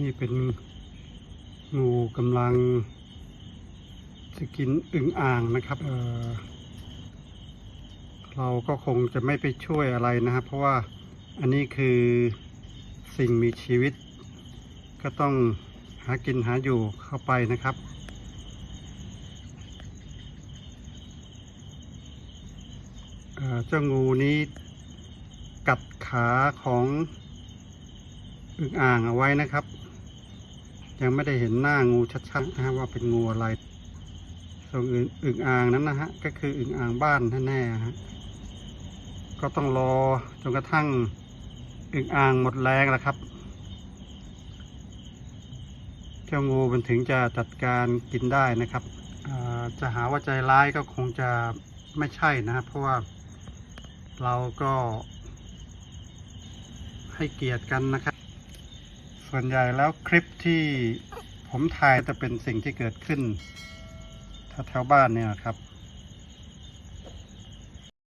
นี่เป็นงูกำลังจะกินอึ่งอ่างนะครับเเราก็คงจะไม่ไปช่วยอะไรนะครับ เพราะว่าอันนี้คือสิ่งมีชีวิต ก็ต้องหากินหาอยู่เข้าไปนะครับเเจ้างูนี้กัดขาของอึ่งอ่างเอาไว้นะครับ ยังไม่ได้เห็นหน้างูชัดๆนะฮะว่าเป็นงูอะไร ส่วนอึ่งอึ่งอ่างนั้นนะฮะก็คืออึ่งอ่างบ้านแน่ๆฮะก็ต้องรอจนกระทั่งอึ่งอ่างหมดแรงแล้วครับเจ้างูมันถึงจะจัดการกินได้นะครับจะหาว่าใจร้ายก็คงจะไม่ใช่นะครับ เพราะว่าเราก็ให้เกียรติกันนะครับ ส่วนใหญ่แล้วคลิปที่ผมถ่ายจะเป็นสิ่งที่เกิดขึ้นแถวบ้านเนี่ยครับ